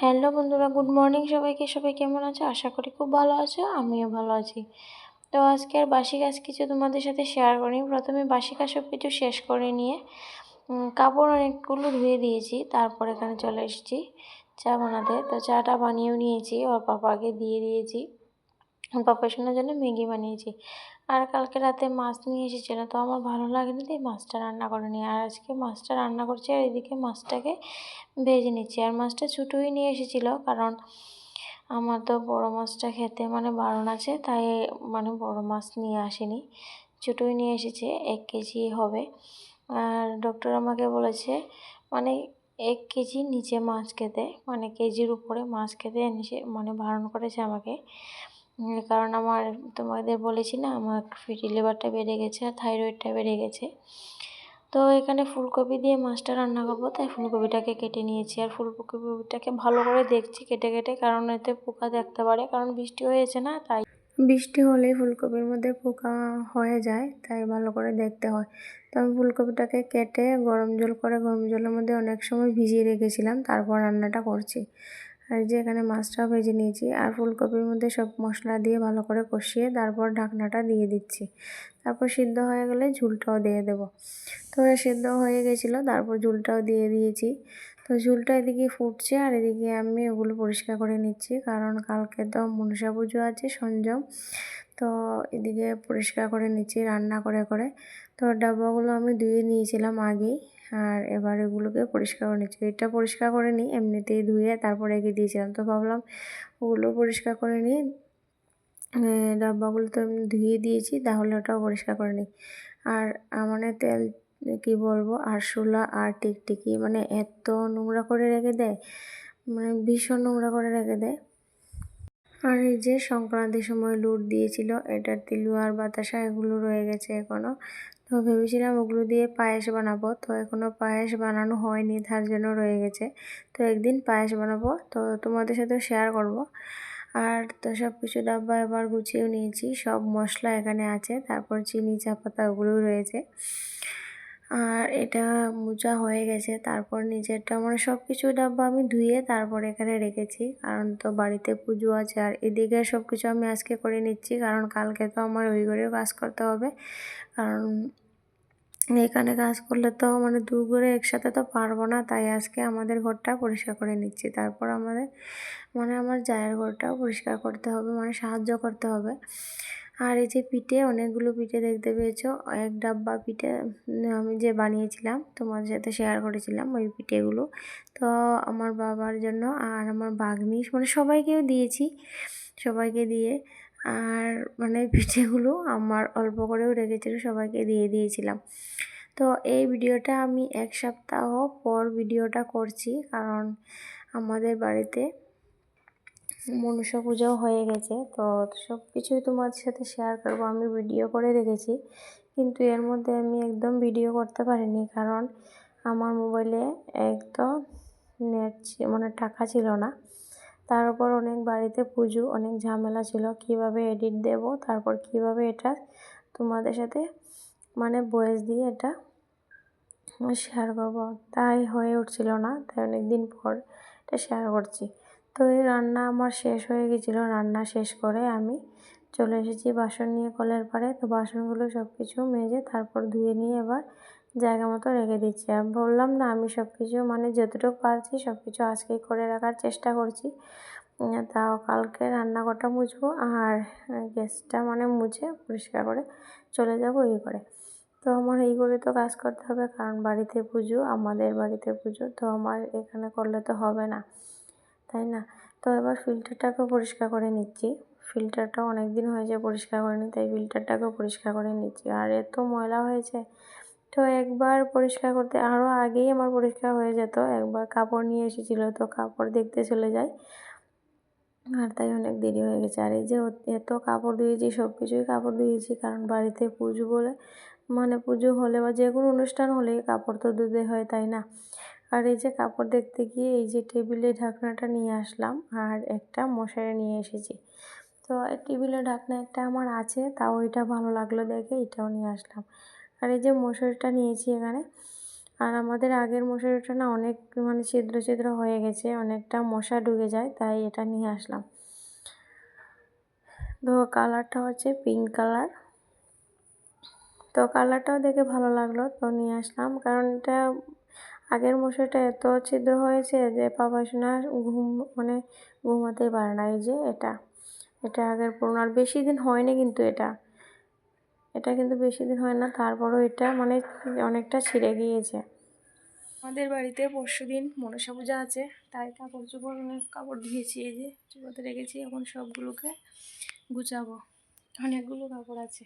Hello বন্ধুরা, good morning সবাইকে। সবাই কেমন আছো? আশা করি খুব ভালো আছো, আমিও ভালো আছি। তো আজকে আর বাসি কাজ কিছু তোমাদের সাথে শেয়ার করি প্রথমে বাসি কাজ সব কিছু শেষ করে নিয়ে কাপড় অনেকগুলো ধুয়ে দিয়েছি, তারপর এখানে চলে এসেছি চা বানাতে। তো চাটা বানিয়েও নিয়েছি, ওর পাপাকে দিয়ে দিয়েছি। পাপার শোনার জন্য ম্যাগি বানিয়েছি। আর কালকে রাতে মাছ নিয়ে এসেছিল, তো আমার ভালো লাগেনি তাই মাছটা রান্না করিনি। আর আজকে মাছটা রান্না করছি আর এদিকে মাছটাকে ভেজে নিচ্ছি। আর মাছটা ছুটোই নিয়ে এসেছিল কারণ আমার তো বড় মাছটা খেতে মানে বারণ আছে, তাই মানে বড় মাছ নিয়ে আসেনি। ছোটোই নিয়ে এসেছে, এক কেজি হবে। আর ডক্টর আমাকে বলেছে মানে এক কেজি নিচে মাছ খেতে মানে কেজির উপরে মাছ খেতে মানে বারণ করেছে আমাকে। কারণ আমার তোমাদের বলেছি না, আমার ফিটি লিভারটা বেড়ে গেছে আর থাইরয়েডটা বেড়ে গেছে। তো এখানে ফুলকপি দিয়ে মাছটা রান্না করব, তাই ফুলকপিটাকে কেটে নিয়েছি। আর ফুলকপিটাকে ভালো করে দেখছি কেটে কেটে, কারণ এতে পোকা দেখতে পারে, কারণ বৃষ্টি হয়েছে না, তাই বৃষ্টি হলে ফুলকপির মধ্যে পোকা হয়ে যায়, তাই ভালো করে দেখতে হয়। তো আমি ফুলকপিটাকে কেটে গরম জল করে গরম জলের মধ্যে অনেক সময় ভিজিয়ে রেখেছিলাম, তারপর রান্নাটা করছি। আর যে এখানে মাছটাও ভেজে নিয়েছি আর ফুলকপির মধ্যে সব মশলা দিয়ে ভালো করে কষিয়ে তারপর ঢাকনাটা দিয়ে দিচ্ছি। তারপর সিদ্ধ হয়ে গেলে ঝুলটাও দিয়ে দেবো। তো সিদ্ধ হয়ে গেছিল, তারপর ঝুলটাও দিয়ে দিয়েছি। তো ঝুলটা এদিকে ফুটছে আর এদিকে আমি ওগুলো পরিষ্কার করে নিচ্ছি কারণ কালকে তো মনসা পুজো আছে, সঞ্জম। তো এদিকে পরিষ্কার করে নিচ্ছি রান্না করে করে। তো ডাব্বাগুলো আমি ধুয়ে নিয়েছিলাম আগেই। আর এবার এগুলোকে পরিষ্কার করে নিচ্ছি। এটা পরিষ্কার করে নিই, এমনিতেই ধুয়ে তারপরে রেখে দিয়েছিলাম। তো ভাবলাম ওগুলো পরিষ্কার করে নিই ডাব্বাগুলো তো আমি ধুয়ে দিয়েছি, তাহলে ওটাও পরিষ্কার করে নিই। আর মানে তেল, কি বলব আরশোলা আর টিকটিকি মানে এত নোংরা করে রেখে দেয় মানে ভীষণ নোংরা করে রেখে দেয়। আর এই যে সংক্রান্তির সময় লুট দিয়েছিল, এটার তিলু আর বাতাসা এগুলো রয়ে গেছে এখনও তো ভেবেছিলাম ওগুলো দিয়ে পায়েস বানাবো। তো এখনও পায়েস বানানো হয়নি, তার জন্য রয়ে গেছে। তো একদিন পায়েস বানাবো, তো তোমাদের সাথে শেয়ার করব। আর তো সব কিছু ডাব্বা এবার গুছিয়েও নিয়েছি, সব মশলা এখানে আছে, তারপর চিনি, চা পাতা ওগুলোও রয়েছে। আর এটা মোজা হয়ে গেছে, তারপর নিচেরটা মানে সব কিছু ডাব্বা আমি ধুয়ে তারপর এখানে রেখেছি। কারণ তো বাড়িতে পুজো আছে, আর এদিকে সব কিছু আমি আজকে করে নিচ্ছি, কারণ কালকে তো আমার ওই ঘরেও কাজ করতে হবে। কারণ এখানে কাজ করলে তো মানে দু ঘরে একসাথে তো পারব না, তাই আজকে আমাদের ঘরটা পরিষ্কার করে নিচ্ছি। তারপর আমাদের মানে আমার জায়ের ঘরটাও পরিষ্কার করতে হবে মানে সাহায্য করতে হবে। আর এই যে পিঠে, অনেকগুলো পিঠে দেখতে পেয়েছ, এক ডাব্বা পিঠে আমি যে বানিয়েছিলাম, তোমাদের সাথে শেয়ার করেছিলাম ওই পিঠেগুলো। তো আমার বাবার জন্য আর আমার বাগনি মানে সবাইকেও দিয়েছি, সবাইকে দিয়ে আর মানে পিঠেগুলো আমার অল্প করেও রেখেছিল, সবাইকে দিয়ে দিয়েছিলাম। তো এই ভিডিওটা আমি এক সপ্তাহ পর ভিডিওটা করছি, কারণ আমাদের বাড়িতে মনসা পূজাও হয়ে গেছে। তো সব কিছুই তোমাদের সাথে শেয়ার করব। আমি ভিডিও করে রেখেছি, কিন্তু এর মধ্যে আমি একদম ভিডিও করতে পারিনি, কারণ আমার মোবাইলে একদম নেট মানে টাকা ছিল না। তার উপর অনেক বাড়িতে পুজো, অনেক ঝামেলা ছিল। কীভাবে এডিট দেব? তারপর কীভাবে এটা তোমাদের সাথে মানে বয়েস দিয়ে এটা শেয়ার করব? তাই হয়ে উঠছিল না। তাই অনেক দিন পর এটা শেয়ার করছি। তো এই রান্না আমার শেষ হয়ে গেছিল। রান্না শেষ করে আমি চলে এসেছি বাসন নিয়ে কলের পাড়ে। তো বাসনগুলো সব কিছু মেজে তারপর ধুয়ে নিয়ে এবার জায়গা মতো রেখে দিচ্ছি। আর বললাম না, আমি সব কিছু মানে যতটুকু পারছি সব কিছু আজকেই করে রাখার চেষ্টা করছি। তাও কালকে রান্নাঘরটা মুছবো আর গ্যাসটা মানে মুছে পরিষ্কার করে চলে যাব এই করে তো আমার এই করে তো কাজ করতে হবে, কারণ বাড়িতে পুজো, আমাদের বাড়িতে পুজো, তো আমার এখানে করলে তো হবে না, তাই না? তো এবার ফিল্টারটাকেও পরিষ্কার করে নিচ্ছি। ফিল্টারটা অনেক দিন হয়েছে পরিষ্কার করিনি, তাই ফিল্টারটাকেও পরিষ্কার করে নিচ্ছি। আর এত ময়লা হয়েছে তো একবার পরিষ্কার করতে আরও আগেই আমার পরিষ্কার হয়ে যেত। একবার কাপড় নিয়ে এসেছিল তো কাপড় দেখতে চলে যায় আর তাই অনেক দেরি হয়ে গেছে। আর এই যে এত কাপড় ধুয়েছি সব কিছুই কাপড় ধুয়েছি, কারণ বাড়িতে পুজো বলে মানে পুজো হলে বা যে কোনো অনুষ্ঠান হলে কাপড় তো ধুতে হয়, তাই না? আর এই যে কাপড় দেখতে গিয়ে এই যে টেবিলে ঢাকনাটা নিয়ে আসলাম, আর একটা মশারি নিয়ে এসেছি। তো টেবিলের ঢাকনা একটা আমার আছে তাও ওইটা ভালো লাগল দেখে এটাও নিয়ে আসলাম। আর এই যে মশারিটা নিয়েছি এখানে। আর আমাদের আগের মশারিটা না অনেক মানে ছিদ্র ছিদ্র হয়ে গেছে, অনেকটা মশা ঢুকে যায়, তাই এটা নিয়ে আসলাম। তো কালারটা হচ্ছে পিঙ্ক কালার তো কালারটাও দেখে ভালো লাগল, তো নিয়ে আসলাম। কারণ এটা আগের মশারিটা এত ছিদ্র হয়েছে যে পাপা ঘুম মানে ঘুমাতেই পারে না, এই যে এটা। এটা আগের পুরোনো, আর বেশি দিন হয়নি কিন্তু এটা। এটা কিন্তু বেশি দিন হয় না তারপরও এটা মানে অনেকটা ছিঁড়ে গিয়েছে। আমাদের বাড়িতে পরশু দিন মনসা পূজা আছে তাই কাপড় চোপড় অনেক কাপড় ধুয়েছি এই যে চুপাতে রেখেছি এখন সবগুলোকে গুছাবো। অনেকগুলো কাপড় আছে।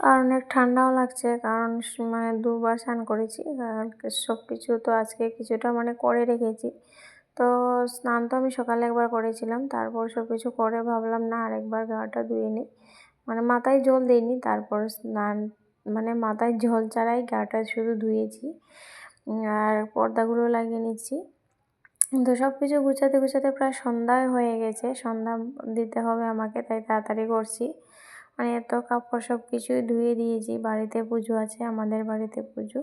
আর অনেক ঠান্ডাও লাগছে কারণ মানে দুবার স্নান করেছি সব কিছু তো আজকে কিছুটা মানে করে রেখেছি। তো স্নান তো আমি সকালে একবার করেছিলাম তারপর সব কিছু করে ভাবলাম না আরেকবার গাটা ধুয়ে নিই। মানে মাথায় জল দিইনি, তারপর স্নান মানে মাথায় জল ছাড়াই গাটা শুধু ধুয়েছি। আর পর্দাগুলো লাগিয়ে নিচ্ছি। তো সব কিছু গুছাতে গুছাতে প্রায় সন্ধ্যায় হয়ে গেছে, সন্ধ্যা দিতে হবে আমাকে, তাই তাড়াতাড়ি করছি। মানে এত কাপড় সব কিছুই ধুয়ে দিয়েছি, বাড়িতে পুজো আছে, আমাদের বাড়িতে পুজো।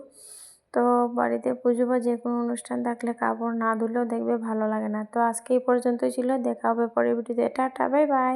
তো বাড়িতে পুজো বা যে কোনো অনুষ্ঠান থাকলে কাপড় না ধুলেও দেখবে ভালো লাগে না। তো আজকে এই পর্যন্তই ছিল, দেখা হবে পরের ভিডিওতে টাটা বাই বাই